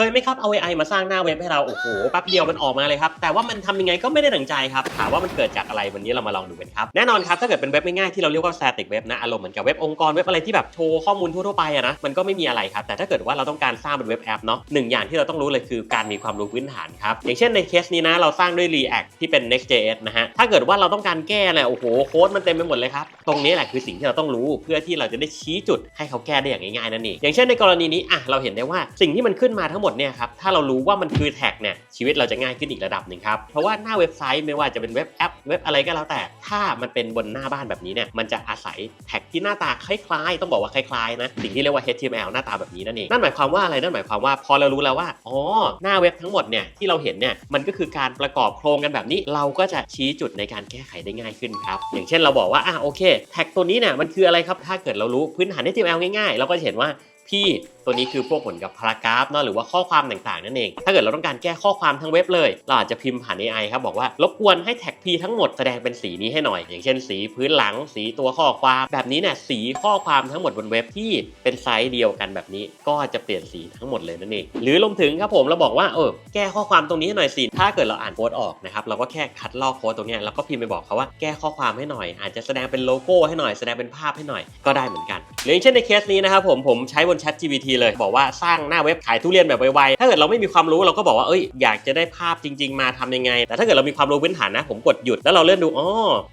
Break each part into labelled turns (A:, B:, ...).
A: เคยไหมครับเอา AI มาสร้างหน้าเว็บให้เราโอ้โหแป๊บเดียวมันออกมาเลยครับ แต่ว่ามันทำยังไงก็ไม่ได้ดังใจครับถามว่ามันเกิดจากอะไรวันนี้เรามาลองดูกันครับแน่นอนครับถ้าเกิดเป็นเว็บง่ายๆที่เราเรียกว่า static web นะอารมณ์เหมือนกับเว็บองค์กรเว็บอะไรที่แบบโชว์ข้อมูลทั่วๆไปอะนะมันก็ไม่มีอะไรครับแต่ถ้าเกิดว่าเราต้องการสร้างเป็นเว็บแอปเนาะหนึ่งอย่างที่เราต้องรู้เลยคือการมีความรู้พื้นฐานครับอย่างเช่นในเคสนี้นะเราสร้างด้วย React ที่เป็น Next.js นะฮะถ้าเกิดว่าเราต้องการแก้เนี่ยโอ้โหโค้ดมันเต็มไปหมดเลยครับตรงนี้แหละคือสิ่งที่เราต้องรู้เพื่อที่เราจะได้ชี้จุดให้เขาแก้ได้อย่างง่ายๆนั่นเองอย่างเช่นในกรณีนี้อะเราเห็นได้ว่าสิ่งที่มันขึ้นมาทั้งหมดเนี่ยครับถ้าเรารู้ว่ามันคือแท็กเนี่ยชีวิตเราจะง่ายขึ้นอีกระดับหนึ่งครับเพราะว่าหน้าเว็บไซต์ไม่ว่าจะเป็นเว็บแอปเว็บอะไรก็แล้วแต่ ถ้ามันเป็นบนหน้าบ้านแบบนี้เนี่ยมันจะอาศัยแท็กที่หน้าตาคล้ายๆ ต้องบอกว่าคล้ายๆนะสิ่งที่เรียกว่า HTML หน้าตาแบบนี้นั่นเองนั่นหมายความว่าอะไรนั่นหมายความว่าพอเรารู้แล้วว่าอ๋อหน้าเว็บทั้งหมดเนี่ยที่เราเห็นเนี่ยมันก็คือการประกอบโครงกันแบบนี้ เราก็จะชี้จุดในการแก้ไขได้ง่ายขึ้นครับอย่างเช่นเราบอกว่าอะโอเคแท็กตัวนี้เนี่ยมันคืออะไรครับถ้าเกิดเรารู้พื้นฐาน HTML ง่ายๆเราก็จะเห็นว่า พี่ตัวนี้คือพวกผลกับพารากราฟเนาะหรือว่าข้อความต่างๆนั่นเอง ถ้าเกิดเราต้องการแก้ข้อความทั้งเว็บเลย เราอาจจะพิมพ์ผ่าน AI ครับบอกว่ารบกวนให้แท็ก P ทั้งหมดแสดงเป็นสีนี้ให้หน่อย อย่างเช่น สีพื้นหลัง สีตัวข้อความแบบนี้เนี่ยสีข้อความทั้งหมดบนเว็บที่เป็นไซส์เดียวกันแบบนี้ ก็จะเปลี่ยนสีทั้งหมดเลยนั่นเองหรือรวมถึงครับผมเราบอกว่าเออแก้ข้อความตรงนี้ให้หน่อยสิถ้าเกิดเราอ่านโค้ดออกนะครับเราก็แค่คัดลอกโค้ดตรงนี้แล้วก็พิมพ์ไปบอกเขาว่าแก้ข้อความให้หน่อย อาจจะแสดงเป็นโลโก้ให้หน่อยแสดงเป็นภาพให้หน่อยก็ได้เหมือนกัน หรืออย่างเช่นในเคสนี้นะครับผมผมใช้บน Chat GPT เลยบอกว่าสร้างหน้าเว็บขายทุเรียนแบบไวๆถ้าเกิดเราไม่มีความรู้เราก็บอกว่าเอ้ยอยากจะได้ภาพจริง ๆ มาทำยังไง แต่ถ้าเกิดเรามีความรู้พื้นฐานนะผมกดหยุดแล้วเราเลื่อนดูอ๋อ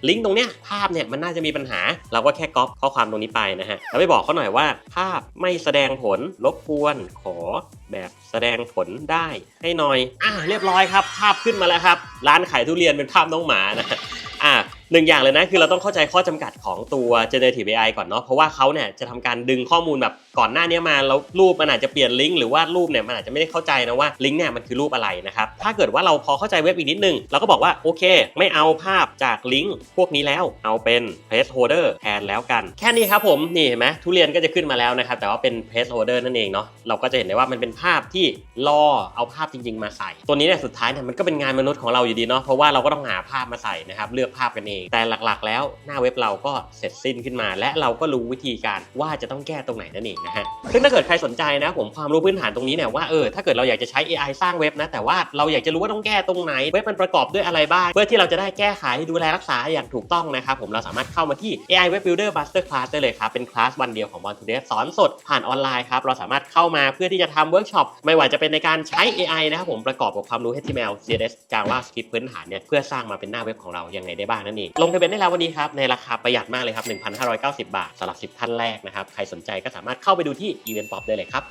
A: ลิงก์ตรงเนี้ยภาพเนี่ยมันน่าจะมีปัญหา เราก็แค่ก๊อปข้อความตรงนี้ไปนะฮะแล้วไปบอกเขาหน่อยว่า ภาพไม่แสดงผลรบกวนขอแบบแสดงผลได้ให้หน่อยอะเรียบร้อยครับ ภาพขึ้นมาแล้วครับ ร้านขายทุเรียนเป็นภาพน้องหมานะอะ หนึ่งอย่างเลยนะคือเราต้องเข้าใจข้อจำกัดของตัว generative AI ก่อนเนาะเพราะว่าเขาเนี่ยจะทำการดึงข้อมูลแบบก่อนหน้านี้มาแล้วรูปมันอาจจะเปลี่ยนลิงก์หรือว่ารูปเนี่ยมันอาจจะไม่ได้เข้าใจนะว่าลิงก์เนี่ยมันคือรูปอะไรนะครับถ้าเกิดว่าเราพอเข้าใจเว็บอีกนิดนึงเราก็บอกว่าโอเค ไม่เอาภาพจากลิงก์พวกนี้แล้วเอาเป็น placeholder แทนแล้วกัน แค่นี้ครับผมนี่เห็นไหมทุเรียนก็จะขึ้นมาแล้วนะครับแต่ว่าเป็น placeholder นั่นเองเนาะเราก็จะเห็นได้ว่ามันเป็นภาพที่รอเอาภาพจริง ๆ มาใส่ ตัวนี้เนี่ยสุดท้ายเนี่ยมันก็เป็นงานมนุษย์ของเราอยู่ดีเนาะเพราะว่าเราก็ต้องหาภาพมาใส่นะครับเลือกภาพกันเองแต่หลักๆ แล้วหน้าเว็บเราก็เสร็จสิ้นขึ้นมา และเราก็รู้วิธีการว่าจะต้องแก้ตรงไหนนั่นเองนะฮะซึ่งถ้าเกิดใครสนใจนะผมความรู้พื้นฐานตรงนี้เนี่ยว่าเออถ้าเกิดเราอยากจะใช้ AI สร้างเว็บนะแต่ว่าเราอยากจะรู้ว่าต้องแก้ตรงไหนเว็บมันประกอบด้วยอะไรบ้าง เพื่อที่เราจะได้แก้ไขดูแลรักษาอย่างถูกต้องนะครับผมเราสามารถเข้ามาที่ AI Web Builder Master Class ได้เลยครับเป็นคลาสวันเดียวของ b o n to d e v สอนสดผ่านออนไลน์ครับเราสามารถเข้ามาเพื่อที่จะทำเวิร์กช็อปไม่ว่าจะเป็นในการใช้ AI นะครับผมประกอบกับความรู้ HTML CSS JavaScript พื้นฐานเนี่ยเพื่อสร้างมาเป็นหน้าเว็บของเรายังไงได้บ้างนั่นเองลงทะเบียนได้แล้ววันนี้ครับในราคาประหยัดมากเลยครับ 1,590 บาทสำหรับ 10 ท่านแรกนะครับ ใครสนใจก็สามารถเข้าไปดูที่ Event Pop ได้เลยครับ